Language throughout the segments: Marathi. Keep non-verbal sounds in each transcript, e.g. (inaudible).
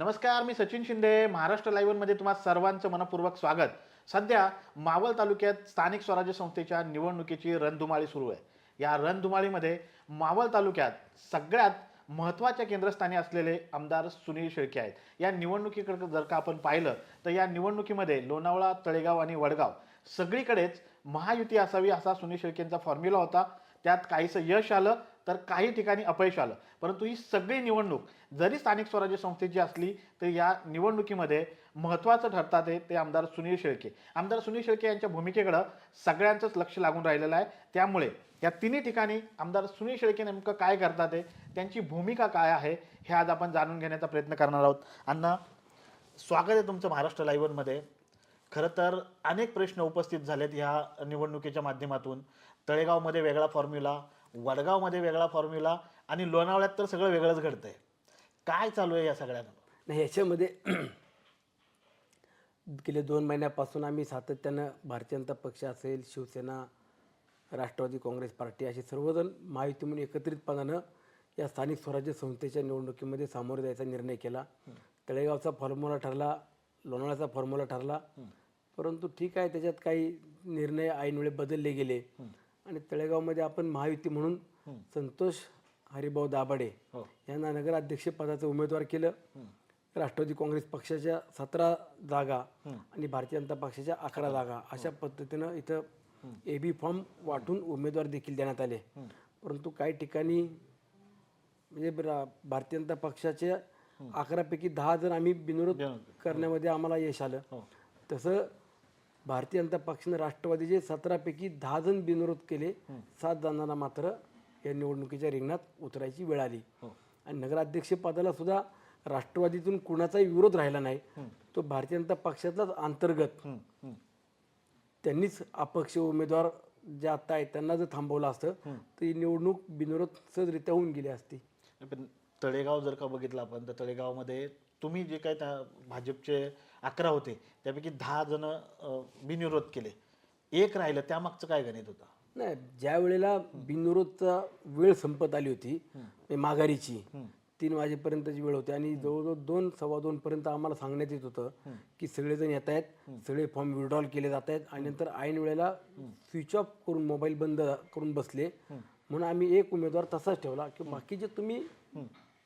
नमस्कार मी सचिन शिंदे महाराष्ट्र लाईव्हमध्ये तुम्हा सर्वांचं मनपूर्वक स्वागत. सध्या मावळ तालुक्यात स्थानिक स्वराज्य संस्थेच्या निवडणुकीची रणधुमाळी सुरू आहे. या रणधुमाळीमध्ये मावळ तालुक्यात सगळ्यात महत्त्वाच्या केंद्रस्थानी असलेले आमदार सुनील शेळके आहेत. या निवडणुकीकडे जर का आपण पाहिलं तर या निवडणुकीमध्ये लोणावळा तळेगाव आणि वडगाव सगळीकडेच महायुती असावी असा सुनील शेळकेंचा फॉर्म्युला होता. त्यात काहीसं यश आलं तर काही ठिकाणी अपयश आलं. परंतु ही सगळी निवडणूक जरी स्थानिक स्वराज्य संस्थेची असली तर या निवडणुकीमध्ये महत्त्वाचं ठरतात ते आमदार सुनील शेळके. आमदार सुनील शेळके यांच्या भूमिकेकडं सगळ्यांचंच लक्ष लागून राहिलेलं आहे. त्यामुळे या तिन्ही ठिकाणी आमदार सुनील शेळके नेमकं काय करतात आहे त्यांची भूमिका काय आहे हे आज आपण जाणून घेण्याचा प्रयत्न करणार आहोत. अण्णा स्वागत आहे तुमचं महाराष्ट्र लाईव्हमध्ये खरं तर अनेक प्रश्न उपस्थित झालेत ह्या निवडणुकीच्या माध्यमातून. तळेगावमध्ये वेगळा फॉर्म्युला वडगावमध्ये वेगळा फॉर्म्युला आणि लोणावळ्यात तर सगळं वेगळंच घडतंय. काय चालू आहे या सगळ्यांना नाही याच्यामध्ये गेले दोन महिन्यापासून आम्ही सातत्यानं भारतीय जनता पक्ष असेल शिवसेना राष्ट्रवादी काँग्रेस पार्टी असे सर्वजण महायुती म्हणून एकत्रितपणानं या स्थानिक स्वराज्य संस्थेच्या निवडणुकीमध्ये सामोरे जायचा निर्णय केला. तळेगावचा फॉर्म्युला ठरला लोणावळ्याचा फॉर्म्युला ठरला. परंतु ठीक आहे त्याच्यात काही निर्णय ऐनवेळे बदलले गेले. आणि तळेगावमध्ये आपण महायुती म्हणून संतोष हरिभाऊ दाभाडे हो. यांना नगराध्यक्ष पदाचं उमेदवार केलं. राष्ट्रवादी काँग्रेस पक्षाच्या सतरा जागा आणि भारतीय जनता पक्षाच्या अकरा जागा अशा पद्धतीनं इथं ए बी फॉर्म वाटून उमेदवार देखील देण्यात आले. परंतु काही ठिकाणी म्हणजे भारतीय जनता पक्षाचे अकरापैकी दहा जण आम्ही बिनविरोध करण्यामध्ये आम्हाला यश आलं. तसं भारतीय जनता पक्षानं राष्ट्रवादीचे सतरापैकी दहा जण बिनविरोध केले. सात जणांना मात्र या निवडणुकीच्या रिंगणात उतरायची वेळ आली. आणि नगराध्यक्ष पदाला सुद्धा राष्ट्रवादीतून कुणाचाही विरोध राहिला नाही. तो भारतीय जनता पक्षातलाच अंतर्गत. त्यांनीच अपक्ष उमेदवार जे आता आहेत त्यांना जर थांबवलं असतं तर ही निवडणूक बिनविरोध सहजरित्या होऊन गेली असती. पण तळेगाव जर का बघितलं आपण तर तळेगावमध्ये तुम्ही जे काय त्या भाजपचे अकरा होते. त्यापैकी दहा जण बिनविरोध केले. एक राहिलं त्यामागचं काय गणित होतं? नाही ज्या वेळेला बिनविरोधचा वेळ संपत आली होती माघारीची तीन वाजेपर्यंतची वेळ होती. आणि जवळजवळ दोन सव्वा दोन पर्यंत आम्हाला सांगण्यात येत होतं की सगळेजण येत आहेत सगळे फॉर्म विड्रॉल केले जात आहेत. आणि नंतर ऐन वेळेला स्विच ऑफ करून मोबाईल बंद करून बसले. म्हणून आम्ही एक उमेदवार तसाच ठेवला की बाकीचे तुम्ही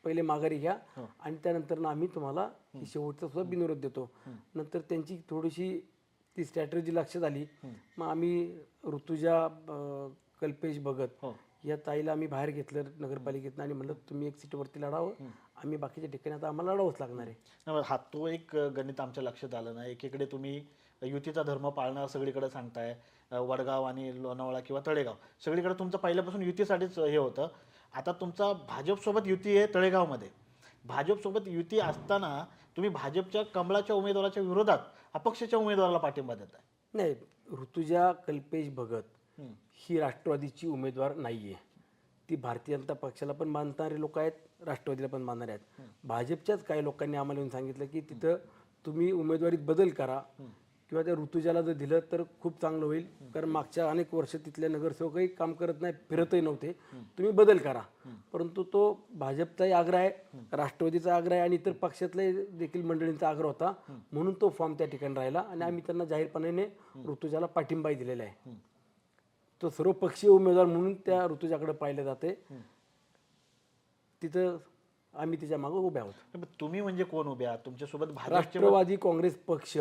पहिले माघारी घ्या. आणि त्यानंतर आम्ही तुम्हाला ही शेवटचा सुद्धा बिनविरोध देतो. नंतर त्यांची थोडीशी ती स्ट्रॅटर्जी लक्षात आली. मग आम्ही ऋतुजा कल्पेश भगत या ताईला आम्ही बाहेर घेतलं नगरपालिकेतनं आणि म्हणलं तुम्ही एक सीटवरती लढावं. आम्ही बाकीच्या ठिकाणी आता आम्हाला लढावंच लागणार आहे. हा तो एक गणित आमच्या लक्षात आलं ना एकीकडे तुम्ही युतीचा धर्म पाळणार सगळीकडे सांगताय वडगाव आणि लोणावळा किंवा तळेगाव. सगळीकडे तुमचं पहिल्यापासून युतीसाठीच हे होतं. आता तुमचा भाजपसोबत युती आहे तळेगावमध्ये. भाजपसोबत युती असताना तुम्ही भाजपच्या कमळाच्या उमेदवाराच्या विरोधात अपक्षाच्या उमेदवाराला पाठिंबा देताय. नाही ऋतुजा कल्पेश भगत ही राष्ट्रवादीची उमेदवार नाही आहे ती भारतीय जनता पक्षाला पण मानणारे लोक आहेत राष्ट्रवादीला पण मानणारे आहेत. भाजपच्याच काही लोकांनी आम्हाला येऊन सांगितलं की तिथं तुम्ही उमेदवारीत बदल करा. किंवा त्या ऋतुजाला जर दिलं तर खूप चांगलं होईल. कारण मागच्या अनेक वर्ष तिथल्या नगरसेवकही काम करत नाही फिरतही नव्हते. तुम्ही बदल करा. परंतु तो भाजपचाही आग्रह आहे राष्ट्रवादीचा आग्रह आहे आणि इतर पक्षातले देखील मंडळींचा आग्रह होता. म्हणून तो फॉर्म त्या ठिकाणी राहिला आणि आम्ही त्यांना जाहीरपणाने ऋतुजाला पाठिंबाही दिलेला आहे. तो सर्व पक्षीय उमेदवार म्हणून त्या ऋतुजाकडे पाहिलं जाते तिथं आम्ही तिच्यामागे उभे आहोत पण तुम्ही म्हणजे कोण उभे आहात तुमच्यासोबत भाजपचे राष्ट्रवादी काँग्रेस पक्ष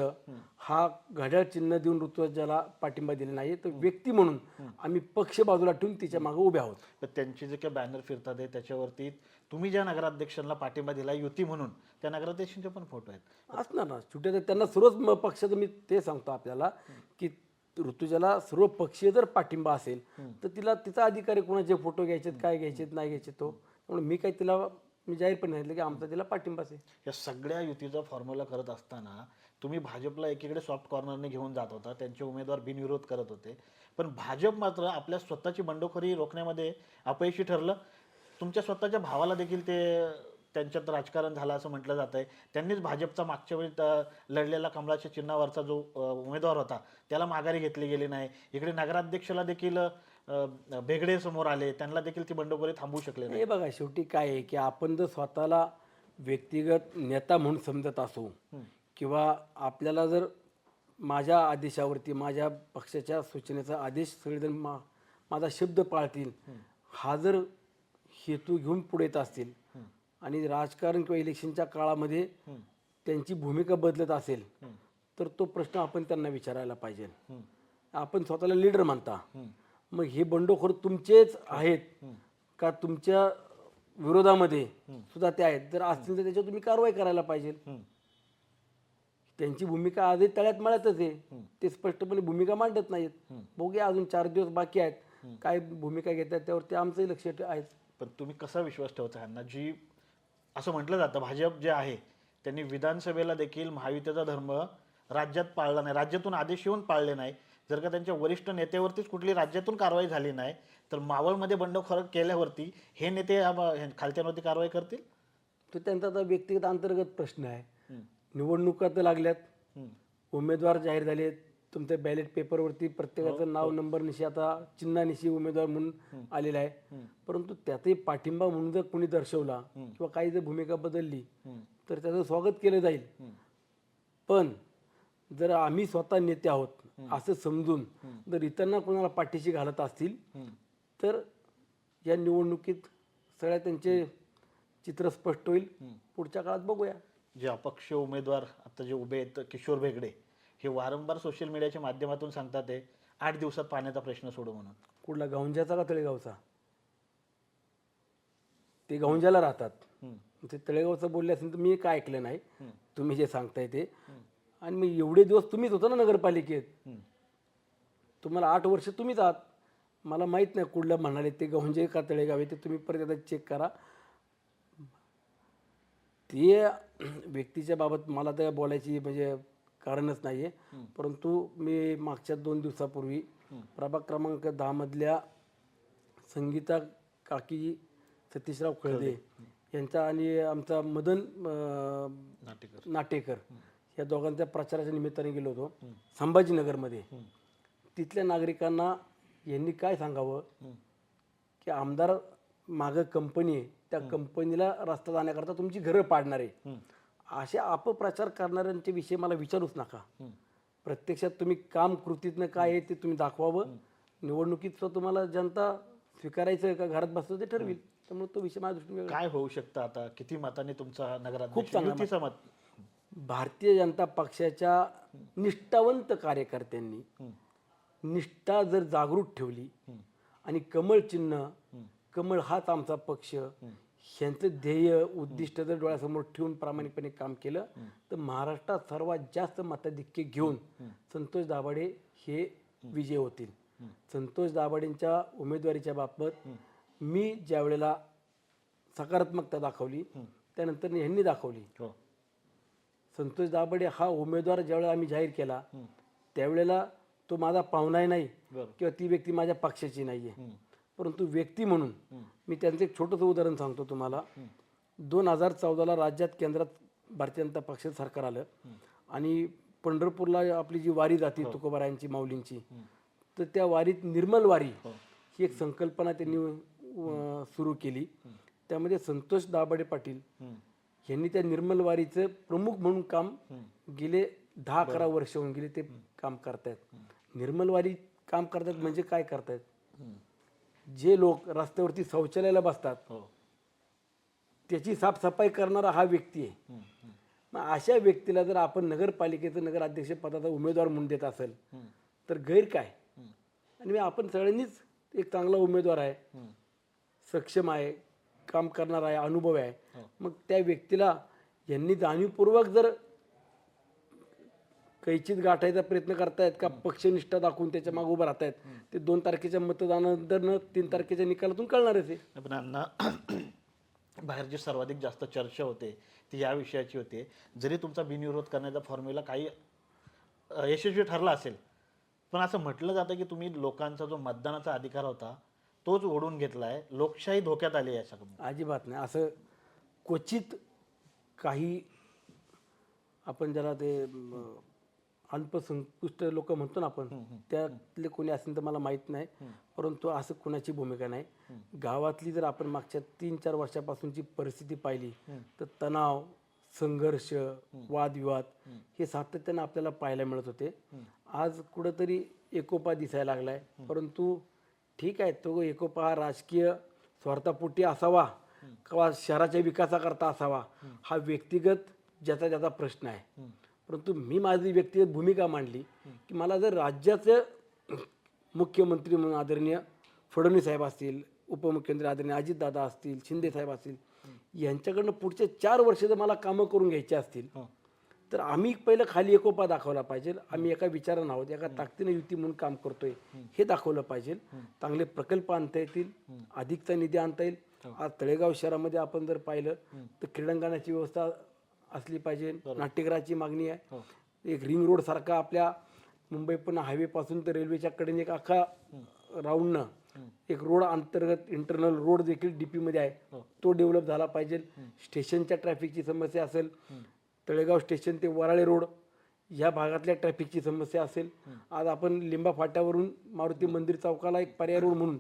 हा घड्याळ चिन्ह देऊन ऋतुजाला पाठिंबा दिला नाही तर व्यक्ती म्हणून आम्ही पक्ष बाजूला ठेवून तिच्यामागे उभे आहोत तर त्यांचे जे काही बॅनर फिरतात आहे त्याच्यावरती तुम्ही ज्या नगराध्यक्षांना पाठिंबा दिला युती म्हणून त्या नगराध्यक्षांचे पण फोटो आहेत. असणार ना छोट्या त्यांना सर्वच म- पक्षाचं मी ते सांगतो आपल्याला की ऋतुजाला सर्व पक्षीय जर पाठिंबा असेल तर तिला तिचा अधिकारी कोणाचे फोटो घ्यायचेत काय घ्यायचेत नाही घ्यायचे तो. त्यामुळे मी काही तिला मी जाहीरपणे सांगितलं की आमचा तिला पाठिंबाच आहे. या सगळ्या युतीचा फॉर्म्युला करत असताना तुम्ही भाजपला एकीकडे सॉफ्ट कॉर्नरने घेऊन जात होता त्यांचे उमेदवार बिनविरोध करत होते. पण भाजप मात्र आपल्या स्वतःची बंडखोरी रोखण्यामध्ये अपयशी ठरलं. तुमच्या स्वतःच्या भावाला देखील ते त्यांच्यात राजकारण झालं असं म्हटलं जात आहे त्यांनीच भाजपचा मागच्या वेळी त- लढलेला कमळाच्या चिन्हावरचा जो उमेदवार होता त्याला माघारी घेतली गेली नाही. इकडे नगराध्यक्षाला देखील भेगडे समोर आले त्यांना देखील ती बंडखोरी थांबवू शकले नाही. हे बघा शेवटी काय आहे की आपण जर स्वतःला व्यक्तिगत नेता म्हणून समजत असो किंवा आपल्याला जर माझ्या आदेशावरती माझ्या पक्षाच्या सूचनेचा आदेश सगळेजण मा माझा शब्द पाळतील हा. जर हेतू घेऊन पुढे येत असतील आणि राजकारण किंवा इलेक्शनच्या काळामध्ये त्यांची भूमिका बदलत असेल तर तो प्रश्न आपण त्यांना विचारायला पाहिजे. आपण स्वतःला लीडर मानता. मग हे बंडखोर तुमचेच आहेत का तुमच्या विरोधामध्ये सुद्धा ते आहेत? जर असतील तर त्याच्यावर तुम्ही कारवाई करायला पाहिजे. त्यांची भूमिका आजही तळ्यात मळ्यातच आहे. ते स्पष्टपणे भूमिका मांडत नाहीत. बघूया अजून चार दिवस बाकी आहेत. काय भूमिका घेतात त्यावरती आमचंही लक्ष आहे पण तुम्ही कसा विश्वास ठेवता ह्यांना? जी असं म्हटलं जातं भाजप जे आहे त्यांनी विधानसभेला देखील महायुतीचा धर्म राज्यात पाळला नाही. राज्यातून आदेश येऊन पाळले नाही. जर का त्यांच्या वरिष्ठ नेत्यावरतीच कुठली राज्यातून कारवाई झाली नाही तर मावळमध्ये बंडखोर केल्यावरती हे नेते खालच्यांवरती कारवाई करतील? तो त्यांचा आता व्यक्तिगत अंतर्गत प्रश्न आहे. निवडणुका तर लागल्यात. उमेदवार जाहीर झाले तुमच्या बॅलेट पेपरवरती प्रत्येकाचं नाव नंबर निशी आता चिन्हानिशी उमेदवार म्हणून आलेला आहे. परंतु त्यातही पाठिंबा म्हणून जर कोणी दर्शवला किंवा काही जर भूमिका बदलली तर त्याचं स्वागत केलं जाईल. पण जर आम्ही स्वतः नेते आहोत असं समजून जर इतरांना कोणाला पाठीशी घालत असतील तर या निवडणुकीत सगळ्या त्यांचे चित्र स्पष्ट होईल. पुढच्या काळात बघूया. जे अपक्ष उमेदवार आता जे उभे आहेत किशोर भेगडे हे वारंवार सोशल मीडियाच्या माध्यमातून सांगतात आहे आठ दिवसात पाण्याचा प्रश्न सोडू म्हणून. कुठला गौंजाचा का तळेगावचा? ते गौंजाला राहतात. ते तळेगावचं बोलले असेल तर मी काय ऐकलं नाही. तुम्ही जे सांगताय ते. आणि मग एवढे दिवस तुम्हीच होता ना नगरपालिकेत. तुम्हाला आठ वर्ष तुम्हीच आहात. मला माहीत नाही कुठलं म्हणाले ते गौंजे का तळेगाव आहे ते तुम्ही परत एकदा चेक करा. ते व्यक्तीच्या बाबत मला तर बोलायची म्हणजे कारणच नाही आहे परंतु मी मागच्या दोन दिवसापूर्वी प्रभाग क्रमांक दहामधल्या संगीता काकी सतीशराव खळदे यांचा आणि आमचा मदन नाटेकर. नाटेकर. या दोघांच्या प्रचाराच्या निमित्ताने गेलो होतो. संभाजीनगरमध्ये. तिथल्या नागरिकांना यांनी काय सांगावं? की आमदार मागं कंपनी आहे. त्या कंपनीला रस्ता जाण्याकरता तुमची घरं पाडणार आहे. असे अपप्रचार करणाऱ्यांच्या विषयी मला विचारूच नका. प्रत्यक्षात तुम्ही काम कृतीतनं काय आहे ते तुम्ही दाखवावं. निवडणुकीत तुम्हाला जनता स्वीकारायचं का? घरात बसतं ते ठरविल. त्यामुळे तो विषय माझ्या दृष्टीने काय होऊ शकतं आता? किती मताने तुमचा नगराध्यक्ष खूप चांगला मत भारतीय जनता पक्षाच्या निष्ठावंत कार्यकर्त्यांनी निष्ठा जर जागृत ठेवली आणि कमळ चिन्ह कमळ हाच आमचा पक्ष ह्यांचं ध्येय उद्दिष्ट जर डोळ्यासमोर ठेवून प्रामाणिकपणे काम केलं तर महाराष्ट्रात सर्वात जास्त मताधिक्य घेऊन संतोष दाभाडे हे विजय होतील. संतोष दाभाडेंच्या उमेदवारीच्या बाबत मी ज्या वेळेला सकारात्मकता दाखवली त्यानंतर ह्यांनी दाखवली. हो. संतोष दाभाडे हा उमेदवार ज्यावेळेला आम्ही जाहीर केला त्यावेळेला तो माझा पाहुणाही नाही. किंवा ती व्यक्ती माझ्या पक्षाची नाही आहे परंतु व्यक्ती म्हणून मी त्यांचं एक छोटंसं उदाहरण सांगतो तुम्हाला. दोन हजार चौदाला राज्यात केंद्रात भारतीय जनता पक्षाचं सरकार आलं. आणि पंढरपूरला आपली जी वारी जाते तुकोबारायांची माऊलींची तर त्या वारीत निर्मल वारी ही. एक संकल्पना त्यांनी सुरू केली. त्यामध्ये संतोष दाभाडे पाटील यांनी त्या निर्मल वारीचं प्रमुख म्हणून काम गेले दहा अकरा वर्ष होऊन गेले ते काम करतायत. निर्मल वारी काम करतात म्हणजे काय करतायत? जे लोक रस्त्यावरती शौचालयाला बसतात हो. त्याची साफसफाई करणारा हा व्यक्ती आहे. मग अशा व्यक्तीला जर आपण नगरपालिकेचं नगराध्यक्ष पदाचा उमेदवार म्हणून देत असेल तर गैर काय? आणि आपण सगळ्यांनीच एक चांगला उमेदवार आहे. सक्षम आहे. काम करणारा आहे अनुभव आहे. मग त्या व्यक्तीला यांनी जाणीवपूर्वक जर कैचित गाठायचा प्रयत्न करतायत का पक्षनिष्ठा दाखवून त्याच्यामागे उभं राहतायत ते दोन तारखेच्या मतदानानंतर तीन तारखेच्या निकालातून कळणारच आहे पण अण्णा (clears throat) बाहेर जी सर्वाधिक जास्त चर्चा होते ती या विषयाची होते. जरी तुमचा बिनविरोध करण्याचा फॉर्म्युला काही यशस्वी ठरला असेल पण असं म्हटलं जातं की तुम्ही लोकांचा जो मतदानाचा अधिकार होता तोच ओढून घेतला आहे लोकशाही धोक्यात आली आहे सगळं अजिबात नाही. असं क्वचित काही आपण ज्याला ते म, अल्पसंपुष्ट लोक म्हणतो ना आपण त्यातले कोणी असेल तर मला माहीत नाही. परंतु असं कोणाची भूमिका नाही. गावातली जर आपण मागच्या तीन चार वर्षापासूनची परिस्थिती पाहिली तर तणाव संघर्ष वादविवाद हे सातत्यानं आपल्याला पाहायला मिळत होते. आज कुठंतरी एकोपा दिसायला लागलाय. परंतु ठीक आहे तो एकोपा राजकीय स्वार्थापोटी असावा किंवा शहराच्या विकासाकरता असावा हा व्यक्तिगत ज्याचा ज्याचा प्रश्न आहे. परंतु मी माझी व्यक्तिगत भूमिका मांडली की मला जर राज्याचं मुख्यमंत्री म्हणून आदरणीय फडणवीस साहेब असतील उपमुख्यमंत्री आदरणीय अजितदादा असतील शिंदे साहेब असतील यांच्याकडनं पुढचे चार वर्ष जर मला कामं करून घ्यायची असतील हो. तर आम्ही पहिलं खाली एकोपा दाखवला पाहिजे. आम्ही एका विचारानं आहोत एका ताकदीने युती म्हणून काम करतोय हे दाखवलं पाहिजे. चांगले प्रकल्प आणता येतील अधिकचा निधी आणता येईल. आज तळेगाव शहरामध्ये आपण जर पाहिलं तर क्रीडांगणाची व्यवस्था असली पाहिजे. नाट्यगृहाची मागणी आहे. एक रिंग रोड सारखा आपल्या मुंबई पुन्हा हायवे पासून तर रेल्वेच्या कडेने एक अख्खा राऊंडनं एक रोड अंतर्गत इंटरनल रोड देखील डीपी मध्ये आहे. तो डेव्हलप झाला पाहिजे. स्टेशनच्या ट्रॅफिकची समस्या असेल तळेगाव स्टेशन ते वराळे रोड या भागातल्या ट्रॅफिकची समस्या असेल. आज आपण लिंबा फाट्यावरून मारुती मंदिर चौकाला एक पर्याय रोड म्हणून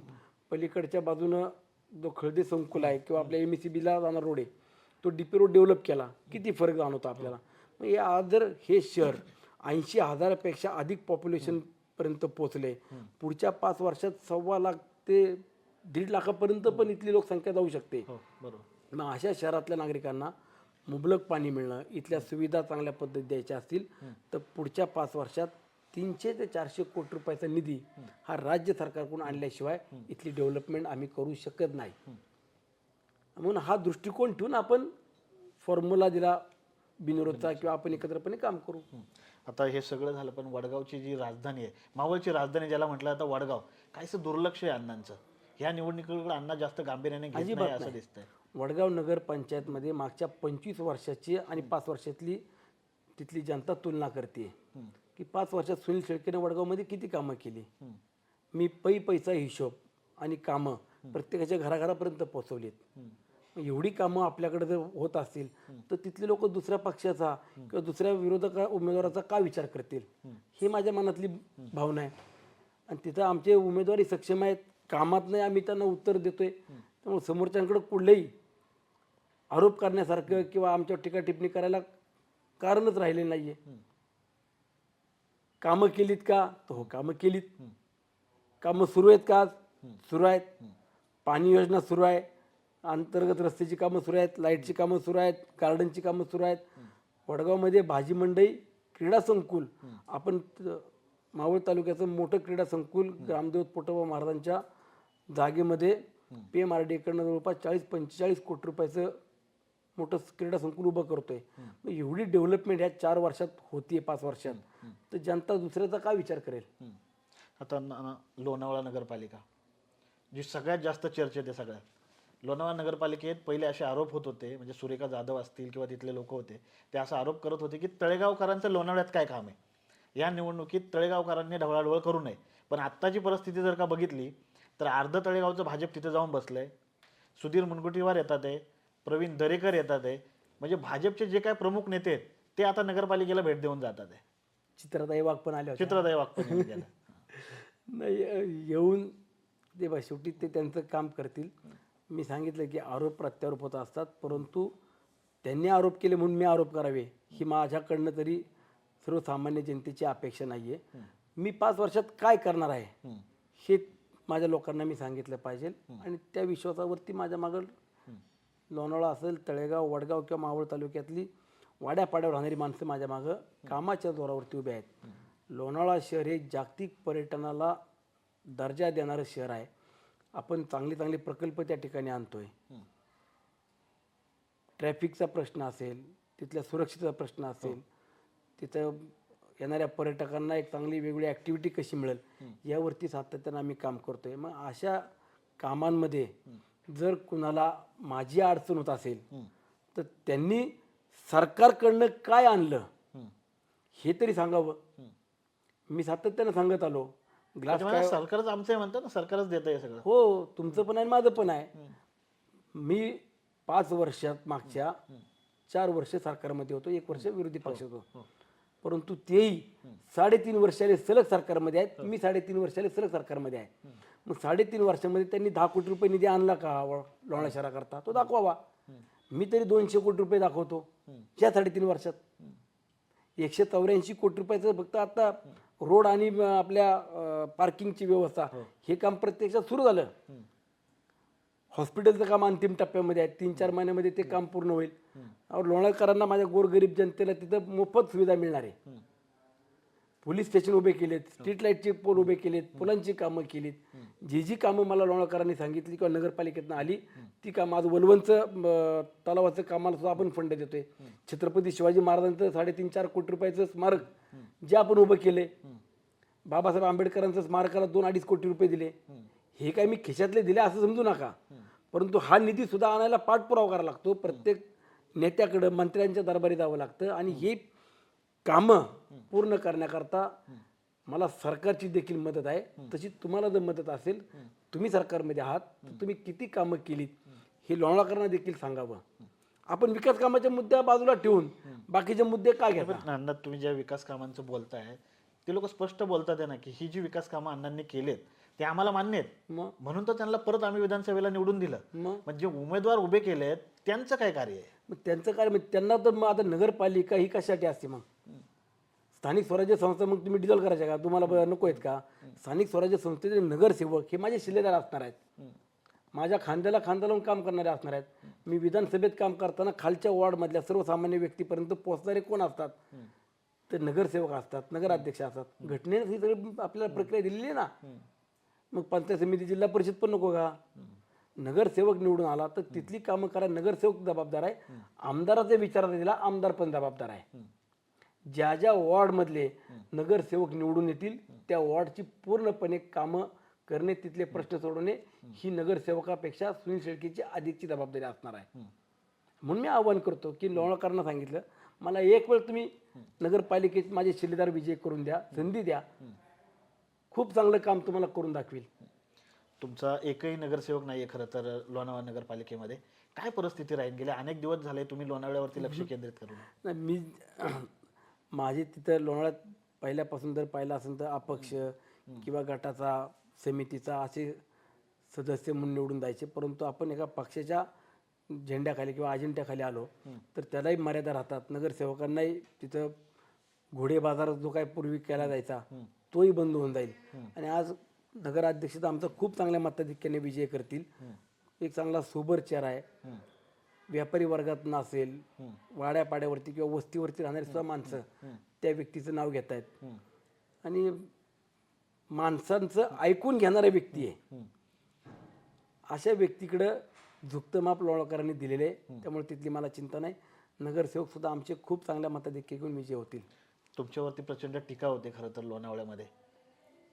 पलीकडच्या बाजूनं जो खळदे संकुल आहे किंवा आपल्या एम एस सी बीला जाणार रोड आहे तो डीपी रोड डेव्हलप केला. किती फरक जाणवतो आपल्याला? मग हे आज जर हे शहर ऐंशी हजारापेक्षा अधिक पॉप्युलेशन पर्यंत पोहोचले पुढच्या पाच वर्षात सव्वा लाख ते दीड लाखापर्यंत पण इथली लोकसंख्या जाऊ शकते. हो बरोबर. मग अशा शहरातल्या नागरिकांना मुबलक पाणी मिळणं इथल्या सुविधा चांगल्या पद्धती द्यायच्या असतील तर पुढच्या पाच वर्षात तीनशे ते चारशे कोटी रुपयाचा निधी हा राज्य सरकारकडून आणल्याशिवाय इथली डेव्हलपमेंट आम्ही करू शकत नाही. म्हणून हा दृष्टिकोन ठेवून आपण फॉर्म्युला दिला बिनविरोधचा किंवा आपण एकत्रपणे काम करू. आता हे सगळं झालं पण वडगावची जी राजधानी आहे मावळची राजधानी ज्याला म्हटलं आता वडगाव काहीसं दुर्लक्ष आहे अण्णांचं. ह्या निवडणुकीकडे अण्णा जास्त गांभीर्याने घेत अजिबात नाही. असं. दिसतंय. वडगाव नगर पंचायतमध्ये मागच्या पंचवीस वर्षाची आणि पाच वर्षातली तिथली जनता तुलना करते. की पाच वर्षात सुनील शेळकेने वडगावमध्ये किती कामं केली? मी पै पैसा हिशोब आणि कामं प्रत्येकाच्या घराघरापर्यंत पोहोचवलीत. एवढी कामं आपल्याकडे जर होत असतील तर तिथले लोक दुसऱ्या पक्षाचा किंवा दुसऱ्या विरोधक उमेदवाराचा का विचार करतील? ही माझ्या मनातली भावना आहे. आणि तिथं आमचे उमेदवारी सक्षम आहेत. कामात नाही आम्ही त्यांना उत्तर देतोय. त्यामुळे समोरच्यांकडे कुठलेही आरोप करण्यासारखं किंवा आमच्यावर टीका टिप्पणी करायला कारणच राहिले नाहीये. कामं केलीत का? तर हो कामं केलीत. कामं सुरू आहेत का सुरू आहेत. पाणी योजना सुरू आहे. अंतर्गत रस्त्याची कामं सुरू आहेत लाईटची कामं सुरू आहेत गार्डनची कामं सुरू आहेत. वडगावमध्ये भाजी मंडई क्रीडा संकुल आपण मावळ तालुक्याचं मोठं क्रीडा संकुल रामदेव पोटोबा महाराजांच्या जागेमध्ये पी एम आर डीकडनं जवळपास चाळीस पंचेचाळीस कोटी रुपयाचं मोठं क्रीडा संकुल उभं करतोय. मग एवढी डेव्हलपमेंट ह्या चार वर्षात होतीये पाच वर्षात. तर जनता दुसऱ्याचा काय विचार करेल? आता न- लोणावळा नगरपालिका जी सगळ्यात जास्त चर्चेत आहे सगळ्यात. लोणावळा नगरपालिकेत पहिले असे आरोप होत होते म्हणजे सुरेखा जाधव असतील किंवा तिथले लोक होते ते असा आरोप करत होते की तळेगावकरांचं लोणावळ्यात काय काम आहे? या निवडणुकीत तळेगावकरांनी ढवळाढवळ करू नये. पण आत्ताची परिस्थिती जर का बघितली तर अर्ध तळेगावचं भाजप तिथे जाऊन बसलंय. सुधीर मुनगुटीवार येतात आहे प्रवीण दरेकर येतात आहे. म्हणजे भाजपचे जे काय प्रमुख नेते आहेत ते आता नगरपालिकेला भेट देऊन जातात आहे. चित्रताई वाघ पण आले होते. चित्रदाय वागपूर यांनी केलं. (laughs) नाही अ, येऊन ते बा शेवटी ते त्यांचं काम करतील. मी सांगितलं की आरोप प्रत्यारोप होत असतात परंतु त्यांनी आरोप केले म्हणून मी आरोप करावे ही माझ्याकडनं तरी सर्वसामान्य जनतेची अपेक्षा नाही आहे मी पाच वर्षात काय करणार आहे. हे. माझ्या लोकांना मी सांगितलं पाहिजे आणि त्या विश्वासावरती माझ्या मागं लोणावळा असेल तळेगाव वडगाव किंवा मावळ तालुक्यातली वाड्यापाड्यावर राहणारी माणसं माझ्या मागं कामाच्या जोरावरती उभे आहेत. लोणावळा शहर हे जागतिक पर्यटनाला दर्जा देणारं शहर आहे. आपण चांगले चांगले प्रकल्प त्या ठिकाणी आणतोय. ट्रॅफिकचा प्रश्न असेल तिथल्या सुरक्षेचा प्रश्न असेल तिथं येणाऱ्या पर्यटकांना एक चांगली वेगळी ॲक्टिव्हिटी कशी मिळेल यावरती सातत्यानं आम्ही काम करतोय. मग अशा कामांमध्ये जर कुणाला माझी अडचण होत असेल तर त्यांनी सरकारकडनं काय आणलं. हे तरी सांगावं. मी सातत्यानं सांगत आलो. ग्लास त्याच्यामुळे सरकारच आमचं आहे म्हणतात ना सरकारच देत आहे सगळं. हो तुमचं पण आहे माझं पण आहे. मी पाच वर्षात मागच्या चार वर्ष सरकारमध्ये होतो एक वर्ष विरोधी पक्षात होतो. परंतु तेही साडेतीन वर्षाले सलग सरकारमध्ये आहेत. मी साडेतीन वर्षाले सलग सरकारमध्ये आहे. मग साडेतीन वर्षामध्ये त्यांनी दहा कोटी रुपये निधी आणला का? लोणा शहराकरता. तो दाखवावा. मी तरी दोनशे कोटी रुपये दाखवतो. या साडेतीन वर्षात. एकशे चौऱ्याऐंशी कोटी रुपयाचं फक्त आता रोड आणि आपल्या पार्किंगची व्यवस्था हे काम प्रत्यक्षात सुरू झालं. हॉस्पिटलचं काम अंतिम टप्प्यामध्ये आहे. तीन चार महिन्यामध्ये ते काम पूर्ण होईल. और लोणारकरांना माझ्या गोरगरीब जनतेला तिथं मोफत सुविधा मिळणार आहे. पोलीस स्टेशन उभे केलेत स्ट्रीट लाईटचे पोल उभे केलेत पुलांची कामं केलीत. जी जी कामं मला लोणारकरांनी सांगितली किंवा नगरपालिकेतनं आली ती कामं आज वलवणचं तलावाचं कामाला सुद्धा आपण फंड देतोय. छत्रपती शिवाजी महाराजांचं साडेतीन चार कोटी रुपयाचं स्मारक जे आपण उभं केले बाबासाहेब आंबेडकरांचं स्मारकाला दोन अडीच कोटी रुपये दिले. हे काय मी खिशातले दिले असं समजू नका. परंतु हा निधी सुद्धा आणायला पाठपुरावा करावा लागतो. प्रत्येक नेत्याकडं मंत्र्यांच्या दरबारी जावं लागतं आणि ही कामं पूर्ण करण्याकरता मला सरकारची देखील मदत आहे. तशी तुम्हाला जर मदत असेल तुम्ही सरकारमध्ये आहात तर तुम्ही किती कामं केलीत हे लोणाकरांना देखील सांगावं. आपण विकास कामाच्या मुद्द्या बाजूला ठेवून बाकीचे मुद्दे काय घ्या अण्णा तुम्ही ज्या विकास कामांचं बोलताय ते लोक स्पष्ट बोलतात आहे ना की ही जी विकास कामं अण्णांनी केलेत ते आम्हाला मान्य आहेत. मग? म्हणून तर त्यांना परत आम्ही विधानसभेला निवडून दिलं. मग? म्हणजे उमेदवार उभे केलेत त्यांचं काय कार्य आहे? मग त्यांचं काय मग त्यांना तर मग आता नगरपालिका ही कशासाठी असते मग? स्थानिक स्वराज्य संस्था मग तुम्ही डिझॉल्व करायच्या का? तुम्हाला ब- नको आहेत का? स्थानिक स्वराज्य संस्थेचे नगरसेवक हे माझे शिलेदार असणार आहेत. माझ्या खांद्याला खांदा लावून काम करणारे असणार आहेत. मी विधानसभेत काम करताना खालच्या वॉर्डमधल्या सर्वसामान्य व्यक्तीपर्यंत पोहोचणारे कोण असतात? ते नगरसेवक असतात नगराध्यक्ष असतात. घटनेने ही सगळी आपल्याला प्रक्रिया दिलेली आहे ना? मग पंचायत समिती जिल्हा परिषद पण नको का? नगरसेवक निवडून आला तर तिथली कामं करा. नगरसेवक जबाबदार आहे. आमदाराचा विचार दिला आमदार पण जबाबदार आहे. ज्या ज्या वॉर्डमधले नगरसेवक निवडून येतील त्या वॉर्डची पूर्णपणे कामं करणे तिथले प्रश्न सोडवणे ही नगरसेवकापेक्षा सुनील शेळकेची अधिकची जबाबदारी असणार आहे. म्हणून मी आवाहन करतो की लोणाकरांना सांगितलं मला एक वेळ तुम्ही नगरपालिकेत माझे शिलेदार विजय करून द्या संधी द्या. खूप चांगलं काम तुम्हाला करून दाखवील. तुमचा एकही नगरसेवक नाहीये खरं तर लोणावळा नगरपालिकेमध्ये. काय परिस्थिती राहील? गेले अनेक दिवस झाले तुम्ही लोणावळ्यावरती लक्ष केंद्रित करून. नाही मी (clears throat) माझे तिथं लोणावळ्यात पहिल्यापासून जर पाहिलं असेल तर अपक्ष किंवा गटाचा समितीचा असे सदस्य म्हणून निवडून जायचे परंतु आपण एका पक्षाच्या झेंड्याखाली किंवा अजेंड्याखाली आलो तर त्यालाही मर्यादा राहतात. नगरसेवकांनाही तिथं घोडे बाजार जो काय पूर्वी केला जायचा तोही बंद होऊन जाईल. आणि आज नगराध्यक्ष तर आमचा खूप चांगल्या मताधिक्याने विजय करतील. एक चांगला सोबर चेहरा आहे. व्यापारी वर्गात नसेल वाड्या पाड्यावरती किंवा वस्तीवरती राहणारी सुद्धा माणसं त्या व्यक्तीचं नाव घेत आहेत. आणि माणसांचं ऐकून घेणारा व्यक्ती आहे. अशा व्यक्तीकडं झुकतं माप लोणाकरांनी दिलेले आहे. त्यामुळे तिथली मला चिंता नाही. नगरसेवक सुद्धा आमचे खूप चांगल्या मताधिक्य घेऊन विजय होतील. तुमच्यावरती प्रचंड टीका होते खरं तर लोणावळ्यामध्ये.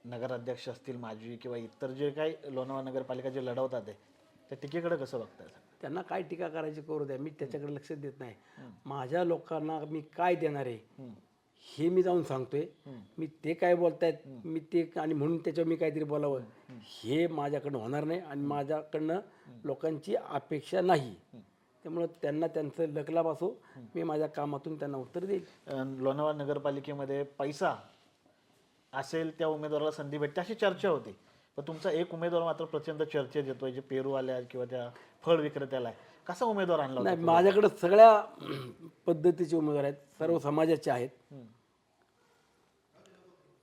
नगराध्यक्ष असतील माजी किंवा इतर जे काही लोणावळा नगरपालिका जे लढवतात आहे त्या टीकेकडे कसं बघताय त्यांना काय टीका करायची करू द्या मी त्याच्याकडे लक्ष देत नाही. माझ्या लोकांना मी काय देणार आहे हे. मी जाऊन सांगतोय. मी ते काय बोलतायत मी ते आणि म्हणून त्याच्यावर मी काहीतरी बोलावं. हे. माझ्याकडनं होणार नाही आणि माझ्याकडनं लोकांची अपेक्षा नाही. त्यामुळं त्यांना त्यांचं लकलाभ असो मी माझ्या कामातून त्यांना उत्तर देईल. लोणावळा नगरपालिकेमध्ये पैसा असेल त्या उमेदवाराला संधी भेटते अशी चर्चा होती. पण तुमचा एक उमेदवार मात्र प्रचंड चर्चेत येतोय जे पेरूवाल्या किंवा त्या फळ विक्रेत्याला आहे. कसा उमेदवार आणला होता नाही माझ्याकडे सगळ्या (clears throat) पद्धतीचे उमेदवार आहेत सर्व समाजाचे आहेत.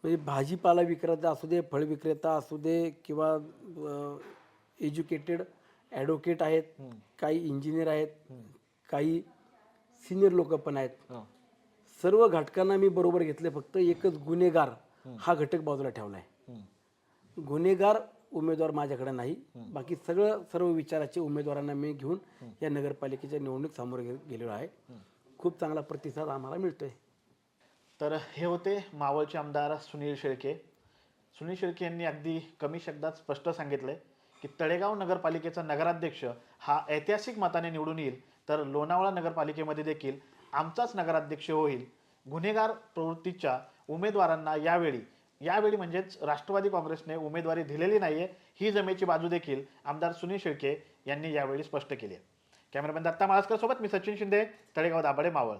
म्हणजे भाजीपाला विक्रेता असू दे फळ विक्रेता असू दे किंवा एज्युकेटेड ॲडव्होकेट आहेत काही इंजिनियर आहेत काही सिनियर लोक पण आहेत. सर्व घटकांना मी बरोबर घेतले फक्त एकच गुन्हेगार हा घटक बाजूला ठेवला आहे. गुन्हेगार उमेदवार माझ्याकडे नाही बाकी सगळं सर्व विचाराचे उमेदवारांना मी घेऊन या नगरपालिकेच्या निवडणूक सामोरे गेलेलो आहे. खूप चांगला प्रतिसाद आम्हाला मिळतोय. तर हे होते मावळचे आमदार सुनील शेळके. सुनील शेळके यांनी अगदी कमी शब्दात स्पष्ट सांगितलंय. की तळेगाव नगरपालिकेचा नगराध्यक्ष हा ऐतिहासिक मताने निवडून येईल तर लोणावळा नगरपालिकेमध्ये देखील आमचाच नगराध्यक्ष होईल. गुन्हेगार प्रवृत्तीच्या उमेदवारांना यावेळी यावेळी म्हणजेच राष्ट्रवादी काँग्रेसने उमेदवारी दिलेली नाही आहे ही जमेची बाजू देखील आमदार सुनील शेळके यांनी यावेळी स्पष्ट केली आहे. कॅमेरामॅन दत्ता माळसकर सोबत मी सचिन शिंदे तळेगाव दाभाडे मावळ.